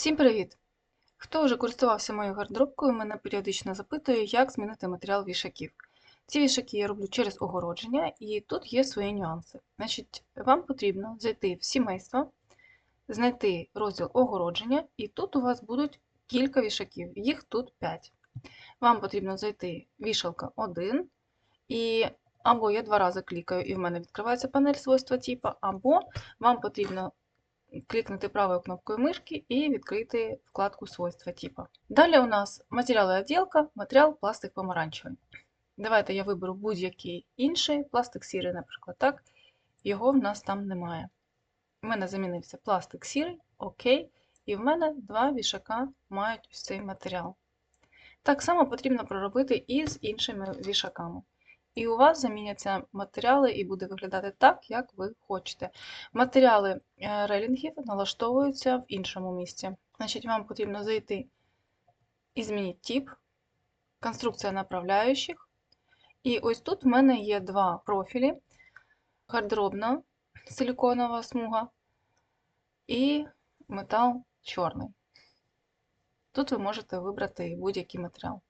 Всім привіт! Хто вже користувався моєю гардеробкою, мене періодично запитує, як змінити матеріал вішаків. Ці вішаки я роблю через огородження, і тут є свої нюанси. Значить, Вам потрібно зайти в сімейство, знайти розділ огородження, і тут у вас будуть кілька вішаків, їх тут 5. Вам потрібно зайти вішалка 1, і або я два рази клікаю, і в мене відкривається панель свойства типу, або вам потрібно клікнути правою кнопкою мишки і відкрити вкладку свойства типа. Далі у нас матеріали відділка, матеріал пластик помаранчевий. Давайте я виберу будь-який інший, пластик сірий, наприклад, так. Його в нас там немає. У мене замінився пластик сірий, окей, і в мене два вішака мають ось цей матеріал. Так само потрібно проробити і з іншими вішаками. І у вас заміняться матеріали і буде виглядати так, як ви хочете. Матеріали е, релінгів налаштовуються в іншому місці. Значить, вам потрібно зайти і змінити тип, конструкція направляючих. І ось тут в мене є два профілі: гардеробна силіконова смуга і метал чорний. Тут ви можете вибрати будь-який матеріал.